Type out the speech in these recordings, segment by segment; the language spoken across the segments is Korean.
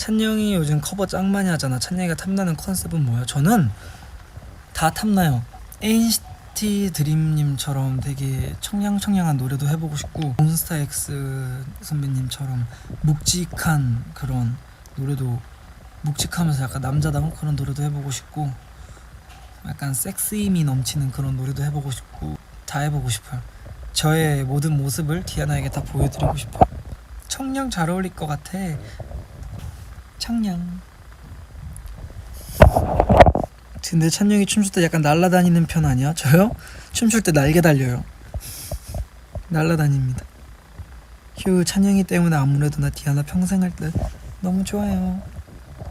찬영이 요즘 커버 짱 많이 하잖아. 찬영이가 탐나는 컨셉은 뭐야? 저는 다 탐나요. NCT 드림님처럼 되게 청량청량한 노래도 해보고 싶고 몬스타엑스 선배님처럼 묵직한 그런 노래도 묵직하면서 약간 남자다운 그런 노래도 해보고 싶고 약간 섹스임이 넘치는 그런 노래도 해보고 싶고 다 해보고 싶어요. 저의 모든 모습을 디아나에게 다 보여드리고 싶어요. 청량 잘 어울릴 것 같아. 청량. 근데 찬영이 춤출 때 약간 날아다니는 편 아니야? 저요? 춤출 때 날개 달려요. 날아다닙니다. 휴 찬영이 때문에 아무래도 나 디아나 평생 할 때 너무 좋아요.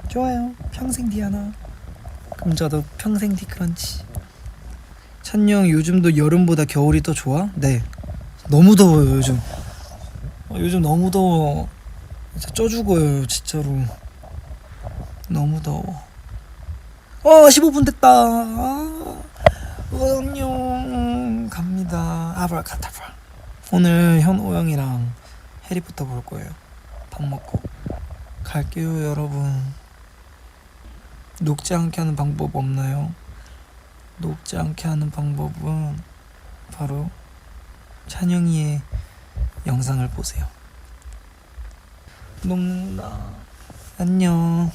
좋아요. 평생 디아나. 그럼 저도 평생 디크런치. 찬영 요즘도 여름보다 겨울이 더 좋아? 네. 너무 더워요 요즘. 어, 요즘 너무 더워. 진짜 쪄 죽어요 진짜로. 너무 더워. 어 15분 됐다. 아, 안녕. 갑니다. 아브라카타브라. 오늘 현호 형이랑 해리포터 볼 거예요. 밥 먹고 갈게요 여러분. 녹지 않게 하는 방법 없나요? 녹지 않게 하는 방법은 바로 찬영이의 영상을 보세요. 녹는다. 안녕.